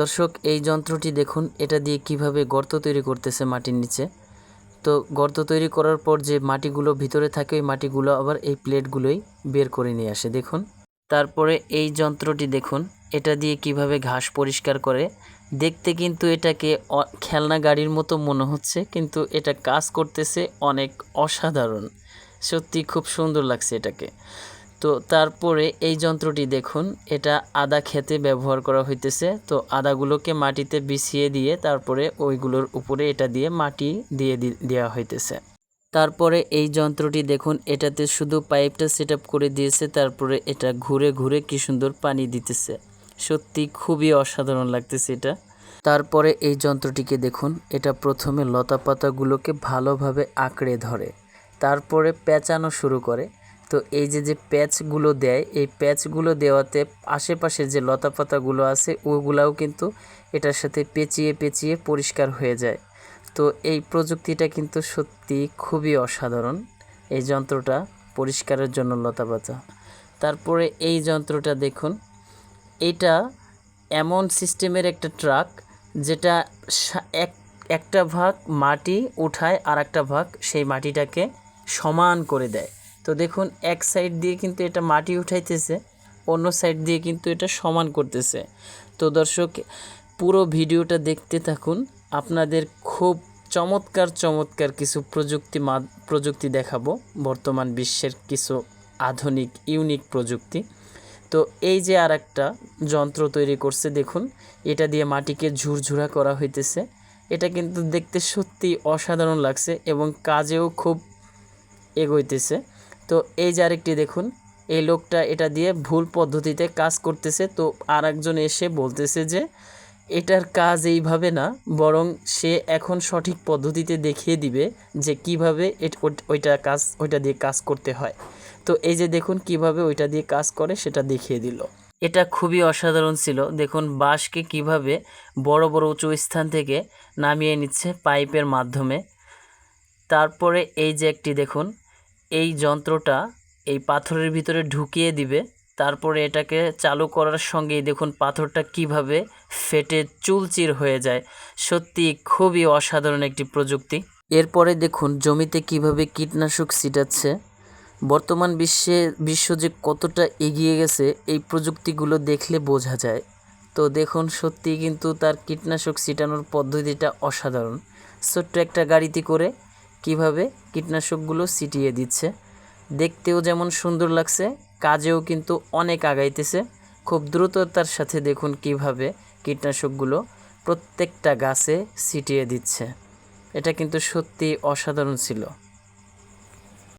দর্শক, এই যন্ত্রটি দেখুন, এটা দিয়ে কীভাবে গর্ত তৈরি করতেছে মাটির নিচে। তো গর্ত তৈরি করার পর যে মাটিগুলো ভিতরে থাকে, ওই মাটিগুলো আবার এই প্লেটগুলোই বের করে নিয়ে আসে। দেখুন, তারপরে এই যন্ত্রটি দেখুন, এটা দিয়ে কীভাবে ঘাস পরিষ্কার করে। দেখতে কিন্তু এটাকে খেলনা গাড়ির মতো মনে হচ্ছে, কিন্তু এটা কাজ করতেছে অনেক অসাধারণ। সত্যি খুব সুন্দর লাগছে এটাকে। তো তারপরে এই যন্ত্রটি দেখুন, এটা আদা খেতে ব্যবহার করা হইতেছে। তো আদাগুলোকে মাটিতে বিছিয়ে দিয়ে তারপরে ওইগুলোর উপরে এটা দিয়ে মাটি দিয়ে দেওয়া হইতেছে। তারপরে এই যন্ত্রটি দেখুন, এটাতে শুধু পাইপটা সেট করে দিয়েছে, তারপরে এটা ঘুরে ঘুরে কি সুন্দর পানি দিতেছে। সত্যি খুবই অসাধারণ লাগতেছে এটা। তারপরে এই যন্ত্রটিকে দেখুন, এটা প্রথমে লতা পাতাগুলোকে ভালোভাবে আঁকড়ে ধরে, তারপরে পেঁচানো শুরু করে তো এই যে যে প্যাচগুলো দেয়, এই প্যাচগুলো দেওয়াতে আশেপাশে যে লতা পাতাগুলো আছে, ওগুলাও কিন্তু এটার সাথে পেঁচিয়ে পেঁচিয়ে পরিষ্কার হয়ে যায়। তো এই প্রযুক্তিটা কিন্তু সত্যি খুবই অসাধারণ, এই যন্ত্রটা পরিষ্কারের জন্য লতা পাতা তারপরে এই যন্ত্রটা দেখুন, এটা এমন সিস্টেমের একটা ট্রাক, যেটা এক, একটা ভাগ মাটি উঠায় আর একটা ভাগ সেই মাটিটাকে সমান করে দেয়। তো দেখুন, এক সাইড দিয়ে কিন্তু এটা মাটি উঠাইতেছে, অন্য সাইড দিয়ে কিন্তু এটা সমান করতেছে। তো দর্শক, পুরো ভিডিওটা দেখতে থাকুন। আপনাদের খুব চমৎকার চমৎকার কিছু প্রযুক্তি প্রযুক্তি দেখাবো। বর্তমান বিশ্বের কিছু আধুনিক ইউনিক প্রযুক্তি। তো এই যে আর একটা যন্ত্র তৈরি করছে, দেখুন, এটা দিয়ে মাটিকে ঝুরঝুরা করা হইতেছে। এটা কিন্তু দেখতে সত্যি অসাধারণ লাগছে এবং কাজেও খুব এগোইতেছে। তো এই যে আরেকটি দেখুন, এই লোকটা এটা দিয়ে ভুল পদ্ধতিতে কাজ করতেছে। তো আর একজন এসে বলতেছে যে, এটার কাজ এইভাবে না, বরং সে এখন সঠিক পদ্ধতিতে দেখিয়ে দিবে যে কীভাবে ওইটা কাজ, ওইটা দিয়ে কাজ করতে হয়। তো এই যে দেখুন কীভাবে ওইটা দিয়ে কাজ করে, সেটা দেখিয়ে দিল। এটা খুবই অসাধারণ ছিল। দেখুন বাঁশকে কীভাবে বড় বড় উঁচু স্থান থেকে নামিয়ে নিচ্ছে পাইপের মাধ্যমে। তারপরে এই যে একটি দেখুন এই যন্ত্রটা এই পাথরের ভিতরে ঢুকিয়ে দিবে। তারপরে এটাকে চালু করার সঙ্গেই দেখুন পাথরটা কীভাবে ফেটে চুলচির হয়ে যায়। সত্যি খুবই অসাধারণ একটি প্রযুক্তি। এরপরে দেখুন জমিতে কীভাবে কীটনাশক ছিটাচ্ছে। বর্তমান বিশ্বে, বিশ্ব যে কতটা এগিয়ে গেছে, এই প্রযুক্তিগুলো দেখলে বোঝা যায়। তো দেখুন সত্যি কিন্তু তার কীটনাশক ছিটানোর পদ্ধতিটা অসাধারণ। ছোট্ট একটা গাড়িতে করে কীভাবে কীটনাশকগুলো ছিটিয়ে দিচ্ছে। দেখতেও যেমন সুন্দর লাগছে, কাজেও কিন্তু অনেক আগাইতেছে। খুব দ্রুততার সাথে দেখুন কীভাবে কীটনাশকগুলো প্রত্যেকটা গাছে ছিটিয়ে দিচ্ছে। এটা কিন্তু সত্যি অসাধারণ ছিল।